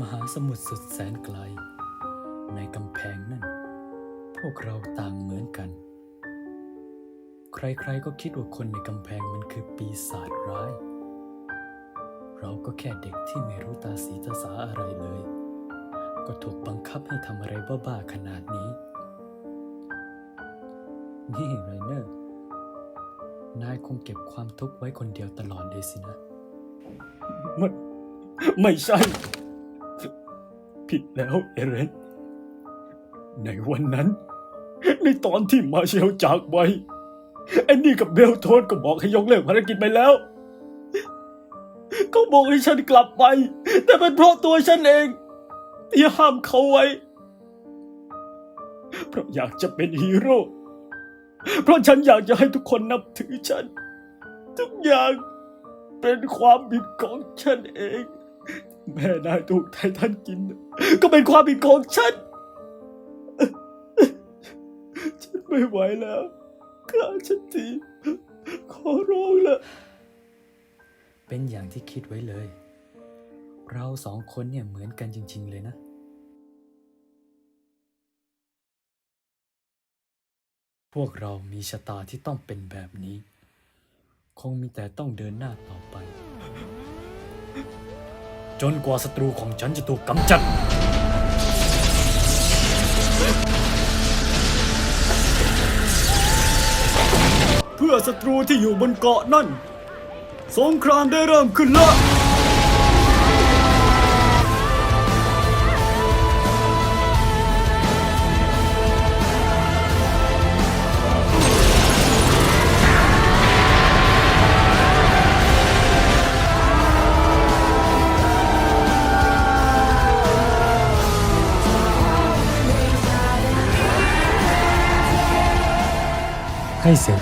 มหาสมุทรสุดแสนไกล ในกำแพงนั่น พวกเราต่างเหมือนกัน ใครๆก็คิดว่าคนในกำแพงมันคือปีศาจร้าย เราก็แค่เด็กที่ไม่รู้ตาสีตาสาอะไรเลย ก็ถูกบังคับให้ทำอะไรบ้าๆขนาดนี้ นี่ไรเนอร์นายคงเก็บความทุกข์ไว้คนเดียวตลอดเลยสินะ ไม่ ไม่ใช่ ผิดแล้วเอเรนในวันนั้น ในตอนที่มาเชลจากไปไอ้นี่กับเบลโทนก็บอกให้ยกเลิกภารกิจไปแล้วเขาบอกให้ฉันกลับไป แต่เป็นเพราะตัวฉันเองที่ห้ามเขาไว้ เพราะอยากจะเป็นฮีโร่ เพราะฉันอยากจะให้ทุกคนนับถือฉัน ทุกอย่างเป็นความผิดของฉันเอง แม่นายถูกไททันกิน ก็เป็นความผิดของฉัน ฉันไม่ไหวแล้วฆ่าฉันทีขอร้องละเป็นอย่างที่คิดไว้เลย เราสองคนเนี่ยเหมือนกันจริง ๆ เลยนะพวกเรามีชะตาที่ต้องเป็นแบบนี้ คงมีแต่ต้องเดินหน้าต่อไป จนกว่าศัตรูของฉันจะถูกกำจัด เพื่อศัตรูที่อยู่บนเกาะนั่น สงครามได้เริ่มขึ้นแล้ว ให้เสียง